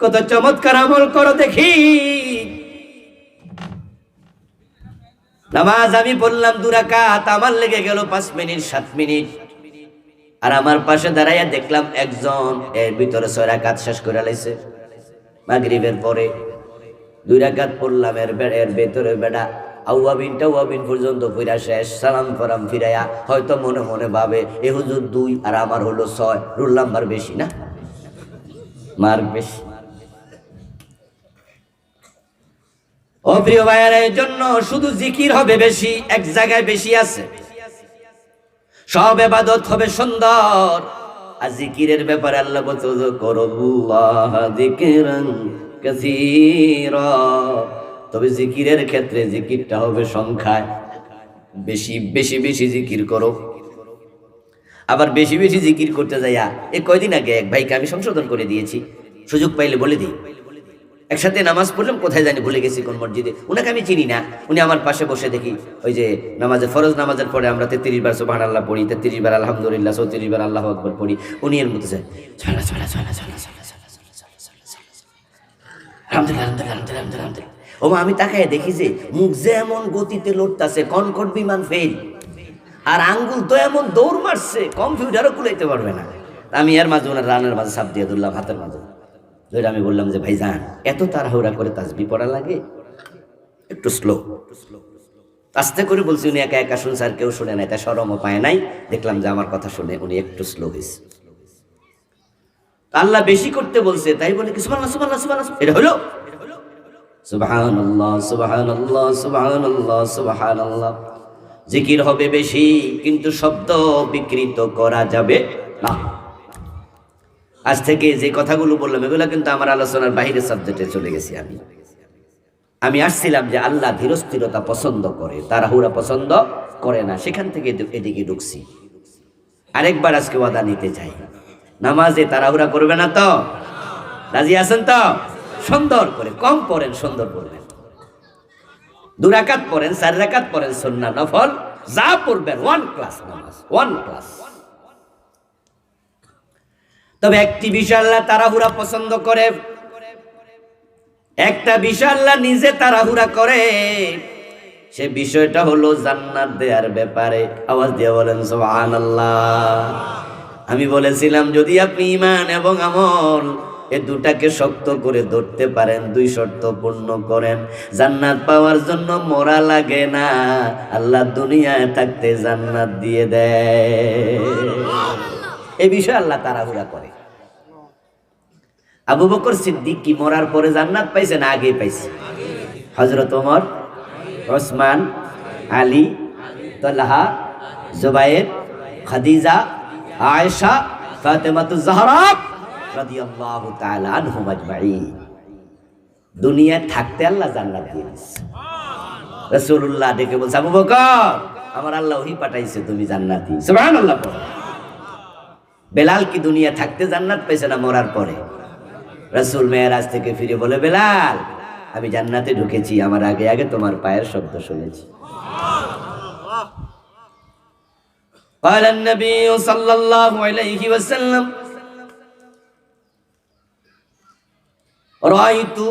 কত চমৎকার আমল করো দেখি। নামাজ আমি বললাম দুরাকাত আমার লেগে গেল পাঁচ মিনিট, সাত মিনিট। আর আমার পাশে দাঁড়াইয়া দেখলাম একজন, এর ভিতরে ছয় রাকাত শেষ করে লাইছে। মাগরিবের পরে দুই রাকাত পড়লাম, এর এর ভেতরে বেড়া আউয়াবিন টাউয়াবিন পর্যন্ত ফিরা শেষ। সালাম ফরাম ফিরাইয়া হয়তো মনে মনে ভাবে, এ হুজুর দুই আর আমার হলো ছয়, রুল নাম্বার বেশি না? মার্ক ও প্রিয় ভাইয়ার এই জন্য শুধু জিকির হবে বেশি, এক জায়গায় বেশি আছে। সব এবাদত হবে সুন্দর। আর জিকিরের ব্যাপারে আল্লাহ বলতে করুল্লাহ জিকিরান তবে জিকিরের ক্ষেত্রে জিকিরটা হবে সংখ্যায়। বেশি বেশি বেশি জিকির করো। আবার বেশি বেশি জিকির করতে যাইয়া এই কয়দিন আগে এক ভাইকে আমি সংশোধন করে দিয়েছি সুযোগ পাইলে বলে দিই একসাথে নামাজ পড়লাম কোথায় জানি ভুলে গেছি কোন মসজিদে ওনাকে আমি চিনি না উনি আমার পাশে বসে দেখি ওই যে নামাজে ফরজ নামাজের পরে আমরা তেত্রিশ বার সোহান আল্লাহ পড়ি তেত্রিশ বার আলহামদুলিল্লাহ চৌত্রিশ বার আল্লাহ আকবর পড়ি উনি এর মতো যায় চলা চলা চলা চলা ও আমি তাকে দেখি যে মুখ যে এমন গতিতে লড়তেছে কনকট বিমান ফেল আর আঙ্গুল তো এমন দৌড় মারছে, কম্পিউটারও কুলাইতে পারবে না। আমি এর মাঝে ওনার রানের মাঝে সাপ দিয়ে ধরলাম হাতের মাঝে। ধরে আমি বললাম যে ভাই যান এত তাড়াহুড়া করে তাসবি পড়া লাগে? একটু স্লো আস্তে করে বলছি, উনি একা একা শুনছে আর কেউ শুনে নাই। তা সরমও পায় নাই। দেখলাম যে, আমার কথা শুনে উনি একটু স্লো হয়েছে। আল্লাহ বেশি করতে বলছে, তাই বলে কি সুবহানাল্লাহ সুবহানাল্লাহ সুবহানাল্লাহ। এটা হলো? সুবহানাল্লাহ সুবহানাল্লাহ সুবহানাল্লাহ সুবহানাল্লাহ। জিকির হবে বেশি, কিন্তু শব্দ বিকৃত করা যাবে না। আজ থেকে যে কথাগুলো বললাম, এগুলো কিন্তু আমার আলোচনার বাইরে সাবজেক্টে চলে গেছি আমি। আমি আসছিলাম যে আল্লাহ ধীরস্থিরতা পছন্দ করে, তাড়াহুড়া পছন্দ করে না, সেখান থেকে এদিকে ঢুকছি। আরেকবার আজকে ওয়াদা নিতে চাই। নামাজে তাড়াহুড়া করবে না তো? রাজি আছেন তো? সুন্দর করে, কম পড়েন, সুন্দর পড়বেন। দুরাকাত পড়েন, চার রাকাত পড়েন সন্না নফল। যা পড়বেন ওয়ান ক্লাস নামাজ ওয়ান ক্লাস তবে একটি আল্লাহ তাড়াহুড়া পছন্দ করে। একটা আল্লাহ নিজে তাড়াহুড়া করে। সে বিষয়টা হলো জান্নাত দেওয়ার ব্যাপারে। আওয়াজ দিয়ে বলেন, সুবহানাল্লাহ। আমি বলেছিলাম, যদি আপনি ইমান এবং আমল এ দুটাকে শক্ত করে ধরতে পারেন, দুই শর্ত পূর্ণ করেন। জান্নাত পাওয়ার জন্য মরা লাগে না, আল্লাহ দুনিয়ায় থাকতে জান্নাত দিয়ে দেয়। এই বিষয়ে আল্লাহ তাড়াহুড়া করে। আবু বকর সিদ্দিক কি মরার পরে জান্নাত পাইছে না আগে পাইছে? হজরত ওমর, ওসমান, আলী তল্লাহা জুবাইর, খাদিজা, আয়েশা ফাতেমাতু জাহরা রাদিয়াল্লাহু তাআলা আনহুম আজমাইন দুনিয়ায় থাকতে আল্লাহ জান্নাত দিয়ে দিচ্ছে রাসূলুল্লাহ ডেকে বলছে আবু বকর আমার আল্লাহ ওহি পাঠাইছে তুমি জান্নাতি সুবহানাল্লাহ পড়ো। বেলাল কি দুনিয়া থাকতে জান্নাত পেয়েছে না মরার পরে রাসূল মেয়েরাজ থেকে ফিরে বলে বেলাল আমি জান্নাতে ঢুকেছি আমার আগে আগে তোমার পায়ের শব্দ শুনেছি قال النبي صلى الله عليه وسلم রায়তু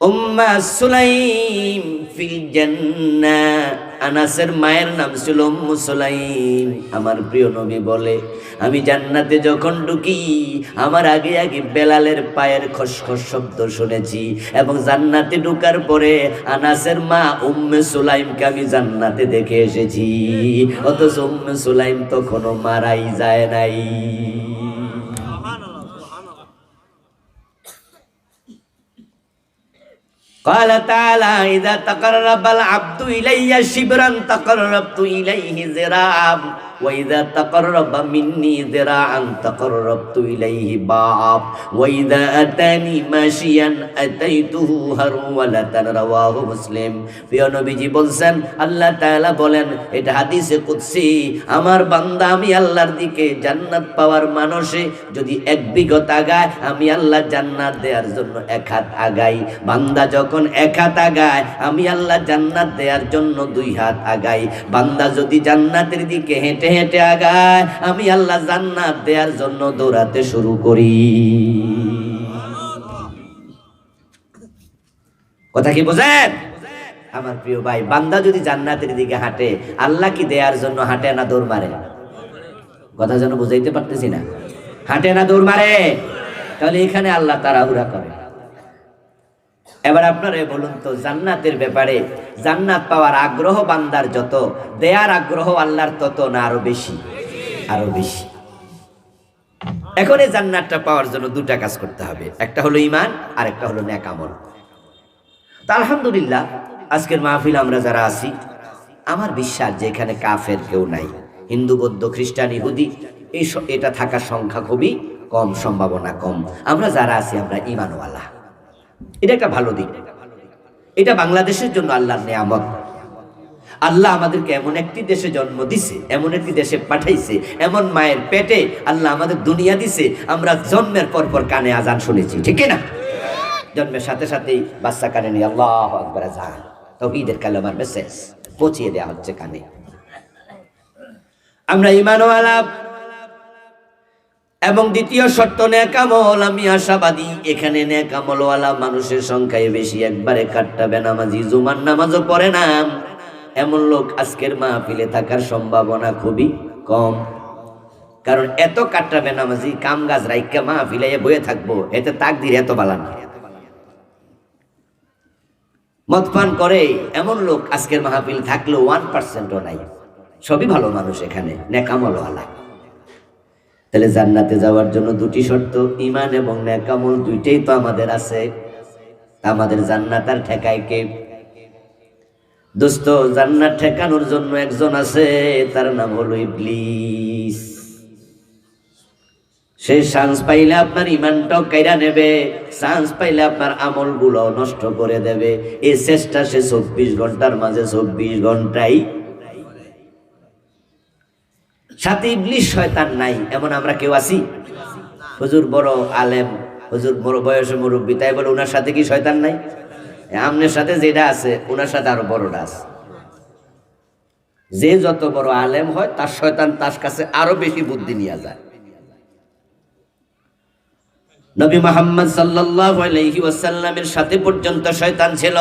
উম্মা সুলাইম ফিল জান্নাহ আনাসের মায়ের নাম ছিল উম্মু সুলাইম। আমার প্রিয় নবী বলে, আমি জান্নাতে যখন ঢুকি, আমার আগে আগে বেলালের পায়ের খসখস শব্দ শুনেছি এবং জান্নাতে ঢুকার পরে আনাসের মা উম্মে সুলাইমকে আমি জান্নাতে দেখে এসেছি। অথচ উম্মে সুলাইম তখনও মারাই যায় নাই। قال تعالى إذا تقرب العبد إلي شبرا تقربت إليه ذراعا ওয়াইদা তাকাররাবা মিন্নি আল্লাহ আমার বান্দা, আমি আল্লাহর দিকে জান্নাত পাওয়ার মানুষে যদি এক বিগত আগায়, আমি আল্লাহ জান্নাত দেওয়ার জন্য এক হাত আগাই। বান্দা যখন এক হাত আগায়, আমি আল্লাহ জান্নাত দেওয়ার জন্য দুই হাত আগাই। বান্দা যদি জান্নাতের দিকে হেঁটে হেঁটে হেঁটে আগায়, আমি আল্লাহ জান্নাত দেওয়ার জন্য দৌড়াতে শুরু করি। কথা কি বোঝেন? আমার প্রিয় ভাই, বান্দা যদি জান্নাতের দিকে হাঁটে, আল্লাহ কি দেয়ার জন্য হাঁটে না দৌড় মারে? কথা যেন বুঝাইতে পারতেছি না। হাঁটে না দৌড় মারে? তাহলে এখানে আল্লাহ তারা তাড়াহুড়া করে। এবার আপনারা বলুন তো, জান্নাতের ব্যাপারে জান্নাত পাওয়ার আগ্রহ বান্দার যত, দেয়ার আগ্রহ আল্লাহর তত না আরও বেশি? আরও বেশি। এখন জান্নাতটা পাওয়ার জন্য দুটা কাজ করতে হবে, একটা হলো ইমান আর একটা হলো ন্যাক আমল। তা আলহামদুলিল্লাহ, আজকের মাহফিল আমরা যারা আছি, আমার বিশ্বাস যে এখানে কাফের কেউ নাই। হিন্দু, বৌদ্ধ, খ্রিস্টান, ইহুদি, এই এটা থাকার সংখ্যা খুবই কম, সম্ভাবনা কম। আমরা যারা আছি, আমরা ইমানওয়ালা এটা একটা ভালো দিক। এটা বাংলাদেশের জন্য আল্লাহর নিয়ামত। আল্লাহ আমাদেরকে এমন একটি দেশে জন্ম দিছে, এমন একটি দেশে পাঠাইছে, এমন মায়ের পেটে আল্লাহ আমাদের দুনিয়া দিছে। আমরা জন্মের পর পর কানে আজান শুনেছি, ঠিক না জন্মের সাথে সাথেই বাচ্চা কানে নিয়ে আল্লাহ আকবর আজান। তৌহিদের কালামার মেসেজ পৌঁছিয়ে দেওয়া হচ্ছে কানে। আমরা ইমানওয়ালা এবং দ্বিতীয় শর্ত নেকামল আমি আশাবাদী, এখানে নেকামলওয়ালা মানুষের সংখ্যায় বেশি। একবারে কাটটা বেনামাজি, জুমার নামাজও পড়ে না। এমন লোক আজকের মাহফিলে থাকার সম্ভাবনা খুবই কম। কারণ এত কাটটা বেনামাজি, কাম গাছ রাইকা মাহফিলে বয়ে থাকব, এতে তাকদির এত বালান মদ পান করে এমন লোক আজকের মাহফিল থাকলেও ওয়ান পার্সেন্টও নাই। সবই ভালো মানুষ এখানে নেকামলওয়ালা তাহলে জান্নাতে যাওয়ার জন্য দুটি শর্ত ইমান এবং নেকামল দুইটাই তো আমাদের আছে। আমাদের জান্নাত আর ঠেকায় কে? দোস্ত, জান্নাত ঠেকানোর জন্য একজন আছে, তার নাম হলো ইবলিস। সে চান্স পাইলে আপনার ইমানটাও কাইরা নেবে চান্স পাইলে আপনার আমলগুলো নষ্ট করে দেবে। এই চেষ্টা সে চব্বিশ ঘণ্টার মাঝে চব্বিশ ঘন্টাই সাথে ইবলিশ শয়তান নাই, এমন আমরা কেউ আছি? হুজুর বড় আলেম, হুজুর বড় বয়সে মুরব্বী, তাই বলে ওনার সাথে কি শয়তান নাই? আমনের সাথে যেটা আছে ওনার সাথে আরও বড়টা আছে। যে যত বড় আলেম হয়, তার শয়তান তার কাছে আরও বেশি বুদ্ধি নিয়ে যায়। নবী মোহাম্মদ সাল্লাল্লাহু আলাইহি ওয়াসাল্লামের সাথে পর্যন্ত শয়তান ছিল।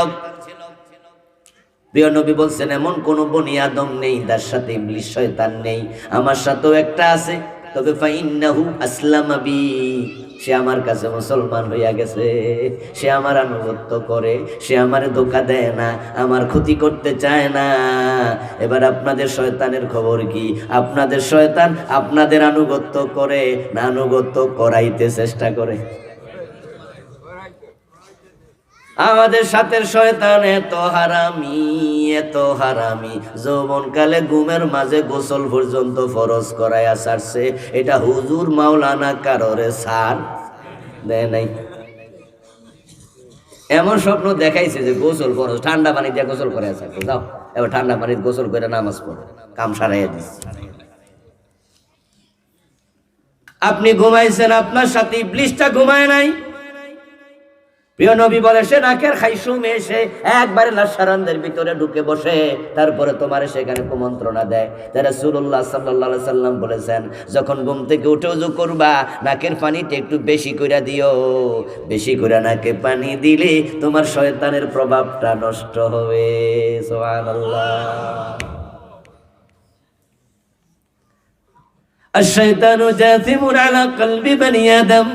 প্রিয় নবী বলছেন, এমন কোন বনি আদম নেই তার সাথে ইবলিশ শয়তান নেই। আমার সাথেও একটা আছে। তবে ফাইন্নাহু আসলামা বি। সে আমার কাছে মুসলমান হইয়া গেছে। সে আমার আনুগত্য করে। সে আমারে ধোকা দেয় না, আমার ক্ষতি করতে চায় না। এবার আপনাদের শয়তানের খবর কি? আপনাদের শয়তান আপনাদের আনুগত্য করে, না আনুগত্য করাইতে চেষ্টা করে। আমাদের সাথে শয়তান এত হারামি এত হারামি। যৌবনকালে ঘুমের মাঝে গোসল পর্যন্ত ফরজ করায় আসারছে এটা হুজুর মাওলানা কারোরে সার দেয় নাই। এমন স্বপ্ন দেখাইছে যে গোসল ফরজ, ঠান্ডা পানি দিয়ে গোসল করে আসা যাও, এবার ঠান্ডা পানিতে গোসল করে নামাজ পড়ো, কাম সারাইয়া দিস। আপনি ঘুমাইছেন, আপনার সাথে ইবলিশটা ঘুমায় নাই। প্রিয় নবী বলে সে নাকের খাইসুম এসে একবারে লাশারানদের ভিতরে ঢুকে বসে তারপরে তোমার সেখানে কুমন্ত্রণা দেয় তারা সুরুল্লাহ সাল্লাহ সাল্লাম বলেছেন যখন ঘুম থেকে উঠে উজু করবা নাকের পানিটা একটু বেশি করে দিও বেশি করে নাকে পানি দিলে তোমার শয়তানের প্রভাবটা নষ্ট হবে সুবহানাল্লাহ الشيطان جاثم على قلب بني آدم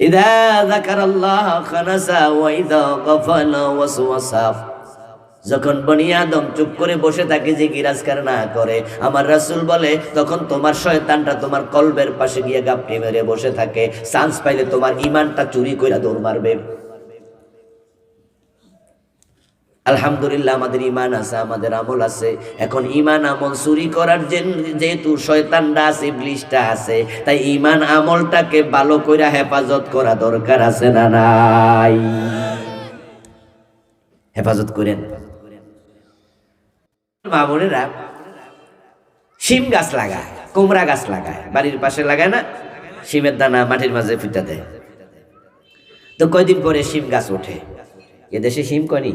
إذا ذكر الله خنسا وإذا غفل وسوسا যখন বনি আদম চুপ করে বসে থাকে যে গিরাজকার না করে আমার রাসূল বলে তখন তোমার শয়তানটা তোমার কলবের পাশে গিয়ে গাপটি মেরে বসে থাকে চান্স পাইলে তোমার ইমানটা চুরি করে দৌড় মারবে আলহামদুলিল্লাহ, আমাদের ইমান আছে, আমাদের আমল আছে। এখন ইমান আমল চুরি করার যেহেতু শয়তানটা আছে, ইবলিশটা আছে, তাই ইমান আমলটাকে ভালো করে হেফাজত করা দরকার আছে না নাই? হেফাজত করেন। মা বোনেরা, শিম গাছ লাগায়, কুমড়া গাছ লাগায়, বাড়ির পাশে লাগায় না? শিমের দানা মাটির মাঝে ফুটা দেয়। তো কয়দিন পরে শিম গাছ ওঠে? এদেশে শিম কয়নি?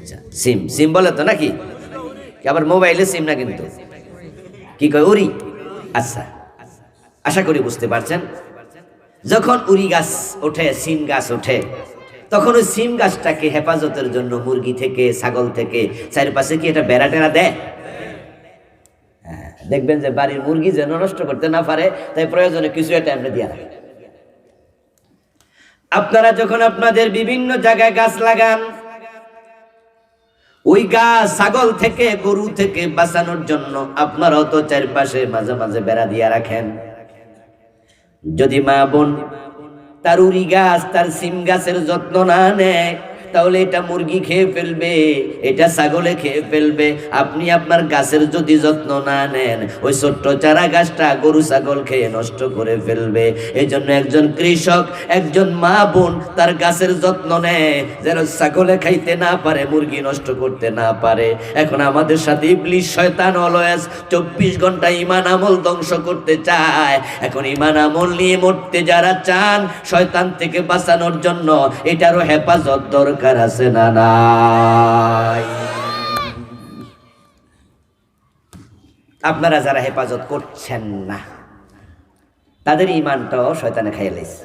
আচ্ছা সিম সিম বলে তো নাকি? আবার মোবাইলে সিম না কিন্তু? কি কয় উরি? আচ্ছা আশা করি বুঝতে পারছেন। যখন উরি গাছ ওঠে সিম গাছ ওঠে তখন ওই সিম গাছটাকে হেফাজতের জন্য মুরগি থেকে ছাগল থেকে চারিপাশে কি এটা বেড়া টেরা দেয়? হ্যাঁ, দেখবেন যে বাড়ির মুরগি যেন নষ্ট করতে না পারে তাই প্রয়োজনে কিছু একটা আমরা দিয়া রাখে। আপনারা যখন আপনাদের বিভিন্ন জায়গায় গাছ লাগান ওই গাছ ছাগল থেকে, গরু থেকে বাঁচানোর জন্য আপনারাও তো চারপাশে মাঝে মাঝে বেড়া দিয়া রাখেন। যদি মা বোন তার উড়ি গাছ, তার সিম গাছের যত্ন না নেয় তাহলে এটা মুরগি খেয়ে ফেলবে, এটা ছাগলে খেয়ে ফেলবে। আপনি আপনার গাছের যদি যত্ন না নেন, ওই ছোট্ট চারা গাছটা গরু ছাগল খেয়ে নষ্ট করে ফেলবে। এই একজন কৃষক, একজন মা বোন তার গাছের যত্ন নেয়, যেন ছাগলে খাইতে না পারে, মুরগি নষ্ট করতে না পারে। এখন আমাদের সাথে ইবলিশ শয়তান অলয়েস চব্বিশ ঘণ্টা ইমান আমল ধ্বংস করতে চায়। এখন ইমান আমল নিয়ে মরতে যারা চান, শয়তান থেকে বাঁচানোর জন্য এটারও হেফাজত দরকার। আছে না নাই? আপনারা যারা হেফাজত করছেন না, তাদের ইমানটাও শয়তানে খাইয়ে লাইছে।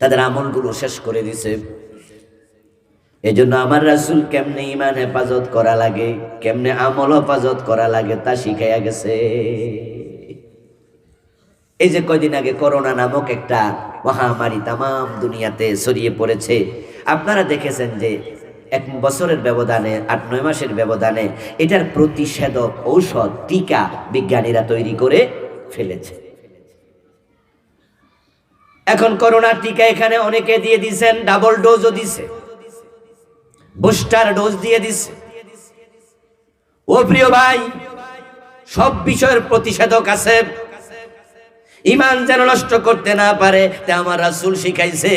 তাদের আমলগুলো শেষ করে দিছে। এই জন্য আমার রাসুল কেমনে ইমান হেফাজত করা লাগে, কেমনে আমল হেফাজত করা লাগে তা শিখাইয়া গেছে। এই যে কয়দিন আগে করোনা নামক একটা মহামারী তাম দুনিয়াতে ছড়িয়ে পড়েছে, আপনারা দেখেছেন যে এক বছরের ব্যবধানে, আট, নয় মাসের ব্যবধানে এটার প্রতিষেধক ঔষধ, টিকা বিজ্ঞানীরা তৈরি করে ফেলেছে। এখন করোনার টিকা এখানে অনেকে দিয়ে দিছেন ডাবল ডোজও দিছে বুস্টার ডোজ দিয়ে দিছে ও প্রিয় ভাই, সব বিষয়ের প্রতিষেধক আছে। ইমান যেন নষ্ট করতে না পারে, তে আমার রাসুল শিখাইছে,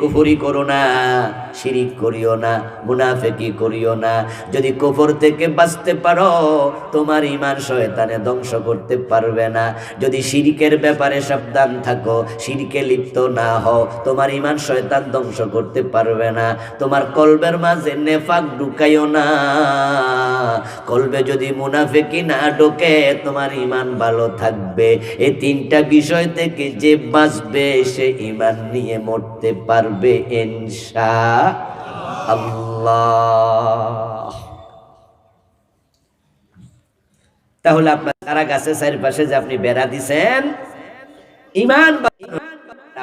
কুফরি করো না, শিরিক করিও না, মুনাফেকি করিও না। যদি কুফর থেকে বাঁচতে পারো, তোমার ইমান শয়তানে ধ্বংস করতে পারবে না। যদি শিরিকের ব্যাপারে সাবধান থাকো, শিরিকে লিপ্ত না হও, তোমার ইমান শয়তান ধ্বংস করতে পারবে না। তোমার কলবের মাঝে নেফাক ঢুকাইও না। কলবে যদি মুনাফেকি না ঢোকে, তোমার ইমান ভালো থাকবে। এই তিনটা বিষয় থেকে যে বাঁচবে, সে ইমান নিয়ে মরতে পারবে ইনশা আল্লাহ তাহলে আপনার তারা গাছের চারিপাশে যে আপনি বেড়া দিছেন ইমান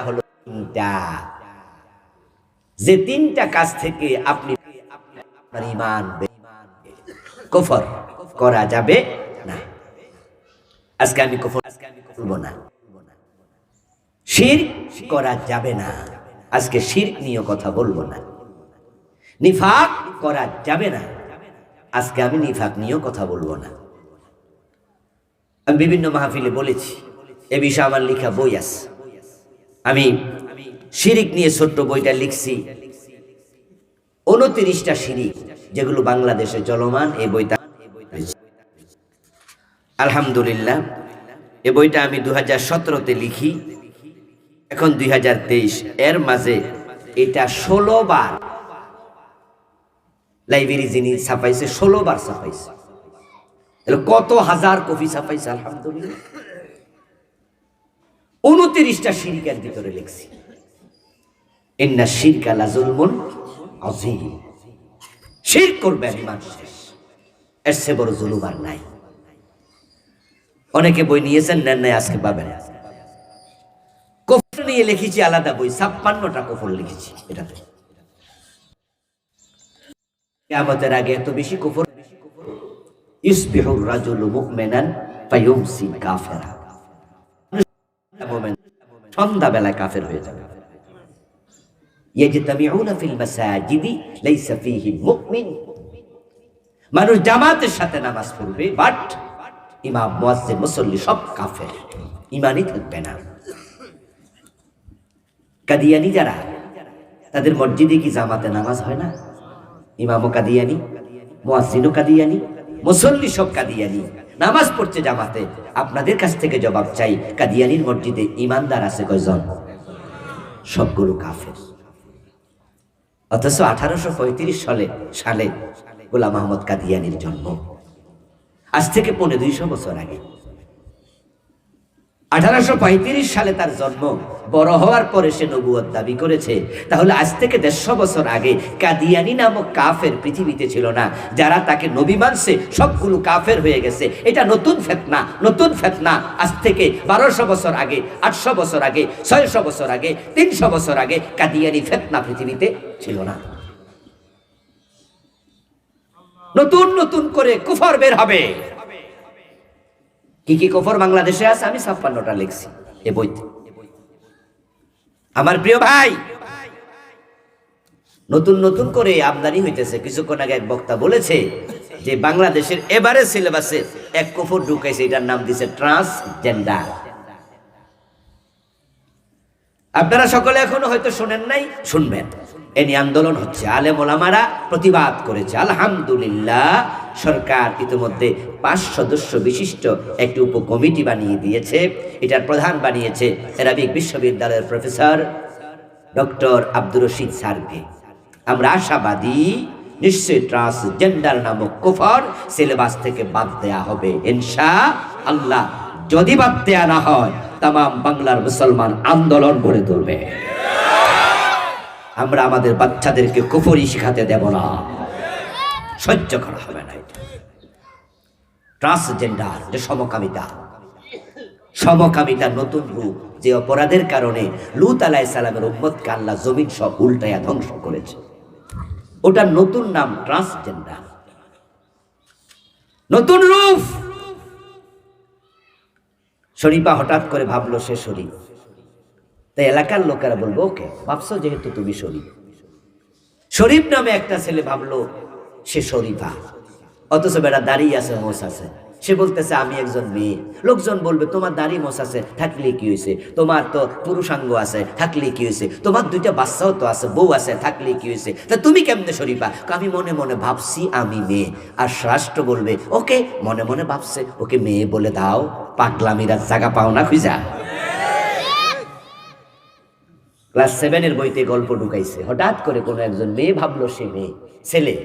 হলো তিনটা। যে তিনটা কাজ থেকে আপনি আপনার ইমান কফর করা যাবে না। আজকে আমি কফর আজকে আমি বলব না। শির করা যাবে না। আজকে শির নিয়ে কথা বলব না। নিফাক করা যাবে না। আজকে আমি নিফাক নিয়েও কথা বলব না। আমি বিভিন্ন মাহফিলে বলেছি, এ বিষয়ে আমার লেখা বই আছে। আমি শিরিক নিয়ে ছোট্ট বইটা লিখছি। উনত্রিশটা শিরিক, যেগুলো বাংলাদেশে চলমান এই বইটা আলহামদুলিল্লাহ। এ বইটা আমি দু হাজার সতেরোতে লিখি। এখন দুই হাজার তেইশ, এর মাঝে এটা ষোলো বার লাইব্রেরি যিনি ছাপাইছে ষোলো বার ছাপাইছে। তাহলে কত হাজার কপি ছাপাইছে, আলহামদুলিল্লাহ। উনত্রিশটা শিরিকের ভিতরে লিখছি। ইন্না করবে ইমান শেষ। এর সে বড় জুলুম আর নাই। অনেকে বই নিয়েছেন, নেন নাই, আজকে পাবেন। নিয়ে লিখেছি, আলাদা বই, ছাপ্পান্নটা কফর লিখেছি এটাতে। কিয়ামতের আগে এত বেশি কফর ইসবিহুর মুমিনান ফায়ুমসি কাফেরা। হয়ে যাবে। মানুষ জামাতের সাথে নামাজ পড়বে, বাট ইমাম মুসল্লি সব কাফের। ইমানই থাকবে না। কাদিয়ানি যারা, তাদের মসজিদে কি জামাতে নামাজ হয় না? ইমামও কাদিয়ানি, মুয়াজ্জিনও কাদিয়ানি, মুসল্লি সব কাদিয়ানি। নামাজ পড়ছে জামাতে। আপনাদের কাছ থেকে জবাব চাই, কাদিয়ানির মসজিদে ইমানদার আছে কয়জন? সবগুলো কাফের। অথচ আঠারোশো পঁয়ত্রিশ সালে সালে গোলাম আহমদ কাদিয়ানির জন্ম। আজ থেকে পনেরো দুইশো বছর আগে। আঠারোশো সালে তার জন্ম। বড় হওয়ার পরে সে নবুয়ত দাবি করেছে। তাহলে আজ থেকে দেড়শো বছর আগে কাদিয়ানি নামক কাফের পৃথিবীতে ছিল না। যারা তাকে নবী মানছে, সবগুলো কাফের হয়ে গেছে। এটা নতুন ফেতনা নতুন ফেতনা। আজ থেকে বারোশো বছর আগে, আটশো বছর আগে, ছয়শো বছর আগে, তিনশো বছর আগে কাদিয়ানি ফেতনা পৃথিবীতে ছিল না। নতুন নতুন করে কুফর বের হবে। কি কি কফর বাংলাদেশে আছে? আমি ছাপ্পান্নটা লিখছি। এ বইতে আমার প্রিয় ভাই, নতুন নতুন করে আমদানি হইতেছে। কিছুক্ষণ আগে এক বক্তা বলেছে যে বাংলাদেশের এবারে সিলেবাসে এক কফর ঢুকাইছে। এটার নাম দিছে ট্রান্সজেন্ডার। আপনারা সকলে এখনও হয়তো শোনেন নাই, শুনবেন। এ নিয়ে আন্দোলন হচ্ছে। আলেম ওলামারা প্রতিবাদ করেছে। আলহামদুলিল্লাহ, সরকার ইতিমধ্যে পাঁচ সদস্য বিশিষ্ট একটি উপকমিটি বানিয়ে দিয়েছে। এটার প্রধান বানিয়েছে এরাবিক বিশ্ববিদ্যালয়ের প্রফেসর ডক্টর আব্দুর রশিদ স্যারকে। আমরা আশাবাদী, নিশ্চয়ই ট্রান্সজেন্ডার নামক কুফর সিলেবাস থেকে বাদ দেয়া হবে। ইনশা আল্লাহ, যদি বাদ দেয়া না হয় তাম বাংলার মুসলমান আন্দোলন গড়ে তুলবে। আমরা আমাদের বাচ্চাদেরকে কুফরি শিখাতে দেব না। সহ্য করা হবে না এটা। ট্রান্সজেন্ডার যে সমকামিতা। সমকামিতা নতুন রূপ, যে অপরাধের কারণে লুত আলাহ সালামের উম্মতকে আল্লাহ জমিন সব উল্টাইয়া ধ্বংস করেছে। ওটার নতুন নাম ট্রান্সজেন্ডার নতুন রূপ! শরীফা হঠাৎ করে ভাবলো, সে শরীফ। তাই এলাকার লোকেরা বলব, ওকে, ভাবছ যেহেতু তুমি শরীফ। শরীফ নামে একটা ছেলে ভাবলো, সে শরীফা। অথচ বেড়া দাঁড়িয়ে আছে মোষ আছে। সে বলতেছে, আমি একজন মেয়ে। লোকজন বলবে, তোমার দাড়ি মোষ আছে, থাকলে কি হয়েছে? তোমার তো পুরুষাঙ্গ আছে, থাকলে কি হয়েছে? তোমার দুইটা বাচ্চাও তো আছে, বউ আছে, থাকলে কি হয়েছে? তা তুমি কেমনে শরীফা? আমি মনে মনে ভাবছি আমি মেয়ে। আর রাষ্ট্র বলবে, ওকে, মনে মনে ভাবছে। ওকে মেয়ে বলে দাও, পাগলামিরা জায়গা পাও না খুঁজা। ক্লাস সেভেনের বইতে গল্প ঢুকাইছে। হঠাৎ করে কোনো একজন মেয়ে ভাবলো সে মেয়ে। ছেলে।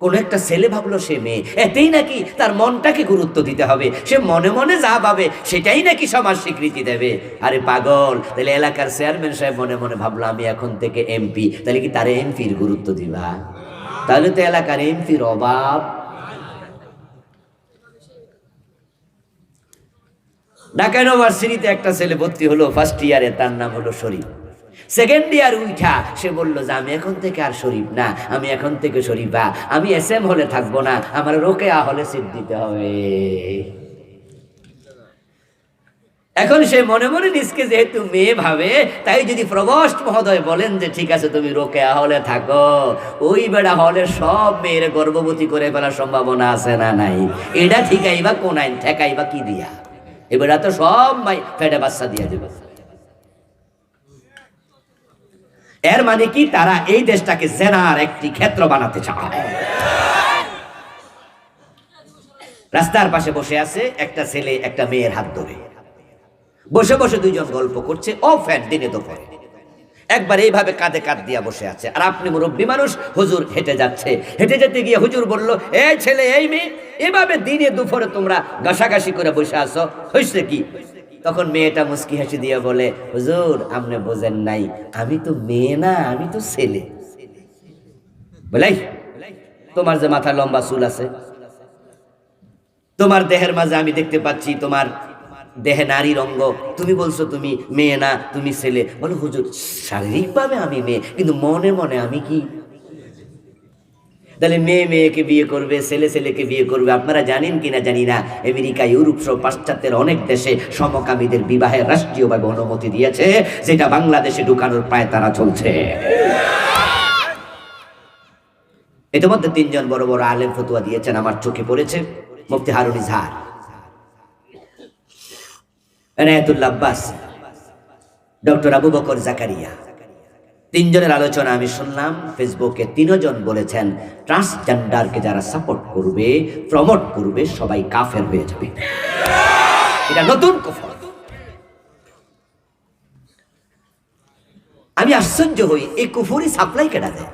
কোন একটা ছেলে ভাবলো সে মেয়ে। এতেই নাকি তার মনটাকে গুরুত্ব দিতে হবে। সে মনে মনে যা ভাবে, সেটাই নাকি সমাজ স্বীকৃতি দেবে। আরে পাগল, তাহলে এলাকার চেয়ারম্যান সাহেব মনে মনে ভাবলো, আমি এখন থেকে এমপি তাহলে কি তার এমপির গুরুত্ব দিবা? তাহলে তো এলাকার এমপির অভাব। ঢাকা ইউনিভার্সিটিতে একটা ছেলে ভর্তি হলো ফার্স্ট ইয়ারে তার নাম হলো শরীফ। সেকেন্ড ইয়ার উঠা সে বলল, যে, আমি এখন থেকে আর শরীফ না, আমি এখন থেকে শরীফা, আমি এস এম হলে থাকব না, আমার রোকেয়া হলে সিট দিতে হবে। এখন সে মনে মনে নিজকে যেহেতু মেয়ে ভাবে, তাই যদি প্রবস্ট মহোদয় বলেন যে, ঠিক আছে, তুমি রোকেয়া হলে থাকো, ওই বেড়া হলে সব মেয়ের গর্ভবতী করে ফেলার সম্ভাবনা আছে না নাই? এটা ঠিকাইবা কোন আইন ঠেকাইবা কি দিয়া? এবারে তো সব মাই, ফেটে বাচ্চা দিয়ে দেবে। এর মানে কি? তারা এই দেশটাকে জেনার একটি ক্ষেত্র বানাতে চায়। রাস্তার পাশে বসে আছে একটা ছেলে, একটা মেয়ের হাত ধরে। বসে বসে দুইজন গল্প করছে, ও ফ্যান দিনে দুপুরে। একবার এইভাবে কাঁধে কাঁধ দিয়া বসে আছে। আর আপনি মুরব্বী মানুষ, হুজুর হেঁটে যাচ্ছে। হেঁটে যেতে গিয়ে হুজুর বলল, এই ছেলে, এই মেয়ে, এভাবে দিনে দুপুরে তোমরা ঘাসাঘাসি করে বসে আছো হয়েছে কি? তখন মেয়েটা মুস্কি হাসি দিয়ে বলে, হুজুর, আপনি বোঝেন নাই, আমি তো মেয়ে না, আমি তো ছেলে। বলাই তোমার যে মাথা লম্বা চুল আছে, তোমার দেহের মাঝে আমি দেখতে পাচ্ছি তোমার দেহে নারীর অঙ্গ। তুমি বলছো তুমি মেয়ে না, তুমি ছেলে। বলো, হুজুর, শারীরিকভাবে আমি মেয়ে, কিন্তু মনে মনে আমি কি তাহলে মেয়ে মেয়েকে বিয়ে করবে, ছেলে ছেলেকে বিয়ে করবে। আপনারা জানেন কিনা জানি না। আমেরিকা, ইউরোপ সহ পাশ্চাত্যের অনেক দেশে সমকামীদের বিবাহের রাষ্ট্রীয়ভাবে অনুমতি দিয়েছে, যেটা বাংলাদেশে ঢুকানোর প্রায় তারা চলছে। ইতিমধ্যে তিনজন বড় বড় আলেম ফতুয়া দিয়েছেন, আমার চোখে পড়েছে। মুফতি হারুন ইজহার। এনায়তুল্লাহ আব্বাস, ডক্টর আবু বকর জাকারিয়া। তিনজনের আলোচনা আমি শুনলাম, ফেসবুকে তিনজন বলেছেন ট্রান্সজেন্ডারকে যারা সাপোর্ট করবে প্রমোট করবে, সবাই কাফের হয়ে যাবে। এটা নতুন কুফর আমি আশ্চর্য হই, এই কুফুরি সাপ্লাই কেনা দেয়?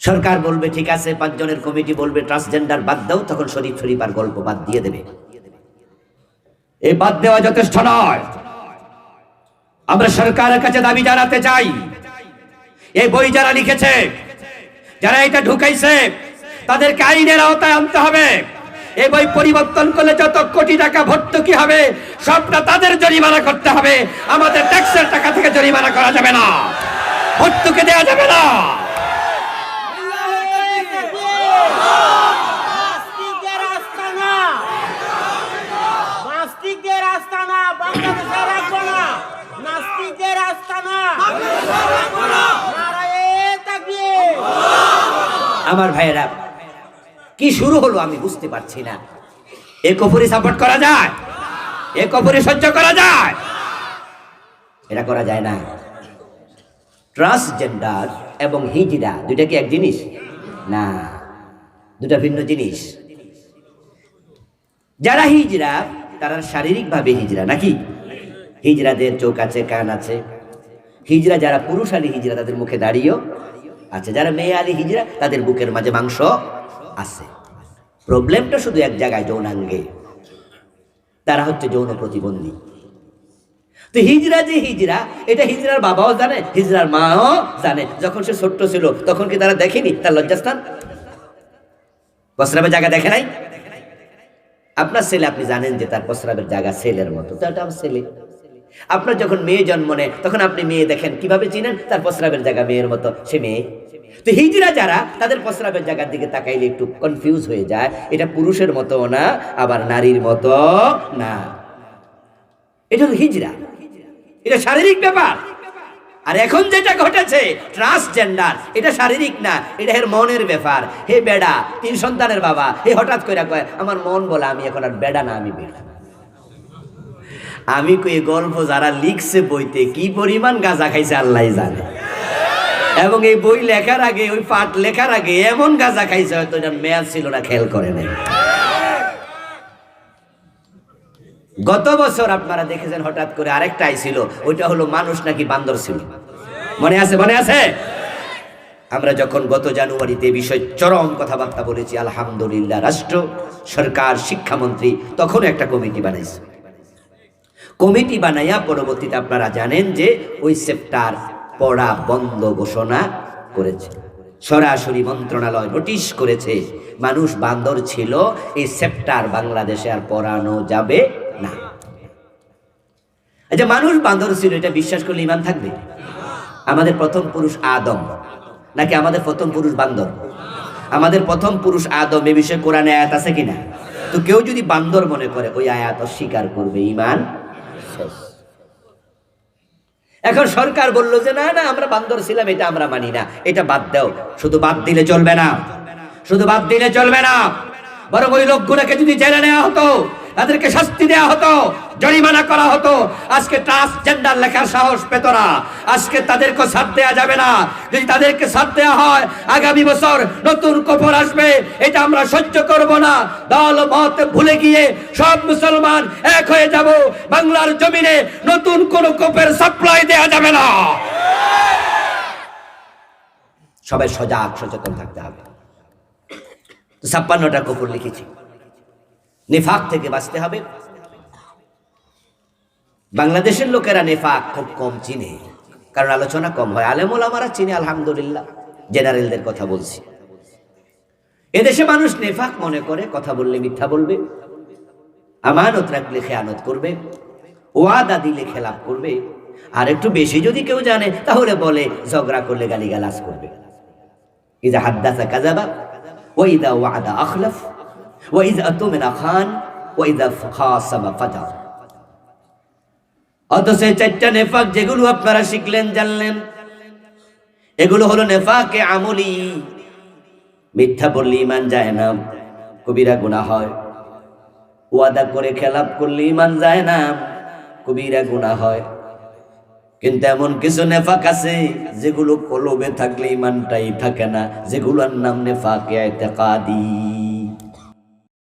সরকার বলবে, ঠিক আছে, পাঁচজনের কমিটি বলবে ট্রান্সজেন্ডার বাদ দাও, তখন শরীফ শরীফ আর গল্প বাদ দিয়ে দেবে। এই বাদ দেওয়া যথেষ্ট নয়। আমরা সরকারের কাছে দাবি জানাতে চাই। এই বই যারা লিখেছে, যারা এটা ঢুকাইছে, তাদেরকে আইনের আওতায় আনতে হবে। এই বই পরিবর্তন করলে যত কোটি টাকা ভর্তুকি হবে সবটা তাদের জরিমানা করতে হবে। আমাদের ট্যাক্সের টাকা থেকে জরিমানা করা যাবে না। ভর্তুকি দেওয়া যাবে না। নাস্তিকদের আস্তানা নাস্তিকদের আস্তানা বাংলাদেশে রাখব না আমার ভাইয়েরা, কি শুরু হলো আমি বুঝতে পারছি না। এ কপুরি সাপোর্ট করা যায়? এ কপুরি সহ্য করা যায়? এটা করা যায় না। ট্রান্সজেন্ডার এবং হিজড়া, দুইটা কি এক জিনিস? না দুটা ভিন্ন জিনিস। যারা হিজড়া, তারা শারীরিকভাবে হিজরা নাকি? হিজড়াদের চোখ আছে, কান আছে। হিজরা যারা পুরুষ আলী হিজড়া তাদের মুখে দাঁড়িয়েও আছে। যারা মেয়ে আলী হিজরা তাদের বুকের মাঝে মাংস আছে। প্রবলেমটা শুধু এক জায়গায়, যৌনাঙ্গে। তারা হচ্ছে যৌন প্রতিবন্ধী। তো হিজরা যে হিজরা, এটা হিজরার বাবাও জানে, হিজরার মাও জানে। যখন সে ছোট্ট ছিল, তখন কি তারা দেখেনি তার লজ্জাস্থান? প্রস্রাবের জায়গা দেখে নাই? আপনার ছেলে, আপনি জানেন যে তার প্রস্রাবের জায়গা ছেলের মতো। তো এটা আমার ছেলে। আপনার যখন মেয়ে জন্ম নেয়, তখন আপনি মেয়ে দেখেন। কীভাবে চিনেন? তার প্রস্রাবের জায়গা মেয়ের মতো, সে মেয়ে। তো হিজরা যারা, তাদের প্রস্রাবের জায়গার দিকে তাকাইলে একটু কনফিউজ হয়ে যায়। এটা পুরুষের মতো না, আবার নারীর মতো না। এটা হিজরা। এটা শারীরিক ব্যাপার। আর এখন যেটা ঘটেছে ট্রান্সজেন্ডার এটা শারীরিক না, এটা এর মনের ব্যাপার। হে বেডা, তিন সন্তানের বাবা, হে হঠাৎ করে আমার মন বলে আমি এখন আর বেডা না, আমি বেডা আমি কই গল্প যারা লিখছে বইতে কি পরিমাণ গাঁজা খাইছে আল্লাহ জানে। এবং এই বই লেখার আগে, ওই পাঠ লেখার আগে এমন গাঁজা খাইছে হয়তো এটা মেয়াদ ছিল না, খেয়াল করে নাই। গত বছর আপনারা দেখেছেন হঠাৎ করে আরেকটা আইছিল ওইটা হলো মানুষ নাকি বান্দর ছিল। মনে আছে মনে আছে? আমরা যখন গত জানুয়ারিতে বিষয় চরম কথাবার্তা বলেছি, আলহামদুলিল্লাহ, রাষ্ট্র, সরকার, শিক্ষামন্ত্রী তখন একটা কমিটি বানাইছে। কমিটি বানাইয়া পরবর্তীতে আপনারা জানেন যে ওই সেপ্টার পড়া বন্ধ ঘোষণা করেছে। সরাসরি মন্ত্রণালয় নোটিশ করেছে, মানুষ বান্দর ছিল, এই সেপ্টার বাংলাদেশে আর পড়ানো যাবে না। আচ্ছা মানুষ বান্দর ছিল, এটা বিশ্বাস করলে ইমান থাকবে? আমাদের প্রথম পুরুষ আদম, নাকি আমাদের প্রথম পুরুষ বান্দর? আমাদের প্রথম পুরুষ আদম এ বিষয়ে কোরআনে আয়াত আছে কিনা? তো কেউ যদি বান্দর মনে করে, ওই আয়াত অস্বীকার করবে ইমান এখন সরকার বলল যে, না না, আমরা বান্দর ছিলাম, এটা আমরা মানি না। এটা বাদ দাও। শুধু বাদ দিলে চলবে না। শুধু বাদ দিলে চলবে না। বরং ওই লোকগুলোকে যদি জেলে নেওয়া হতো তাদেরকে শাস্তি দেওয়া হতো, জরিমানা করা হতো। আজকে ট্রান্সজেন্ডার লেখার সাহস পেত না। আজকে তাদেরকে সাথ দেওয়া যাবে না। যদি তাদেরকে সাথ দেওয়া হয়, আগামী বছর নতুন কপর আসবে। এটা আমরা সহ্য করব না। দল মত ভুলে গিয়ে সব মুসলমান এক হয়ে যাব। বাংলার জমিনে নতুন কোন কোপের সাপ্লাই দেওয়া যাবে না। সবাই সজাগ, সচেতন থাকতে হবে। ছাপ্পান্নটা কপুর লিখেছি। নেফাক থেকে বাঁচতে হবে। বাংলাদেশের লোকেরা নেফাক খুব কম চিনে, কারণ আলোচনা কম হয়। আলেমুল আমারা চিনে, আলহামদুলিল্লাহ। জেনারেলদের কথা বলছি। এদেশে মানুষ নেফাক মনে করে, কথা বললে মিথ্যা বলবে। আমানত রাখলে খেয়ানত করবে। ওয়াদা দিলে খেলাপ করবে। আর একটু বেশি যদি কেউ জানে, তাহলে বলে, ঝগড়া করলে গালিগালাজ করবে। ইজা হাদ্দাসা কাজাবা ওয়াইদা ওয়াদা আখলাফ। অথচ চারটা নেফাক যেগুলো আপনারা শিখলেন, জানলেন, এগুলো হলো নেফাকে আমলি। মিথ্যা বললে ইমান যায় না, কবিরা গুনাহ হয়। ওয়াদা করে খেলাপ করলে ইমান যায় না, কবিরা গুনাহ হয়। কিন্তু এমন কিছু নেফাক আছে যেগুলো কলবে থাকলে ইমানটাই থাকে না, যেগুলোর নাম নেফাকে এতেকাদি।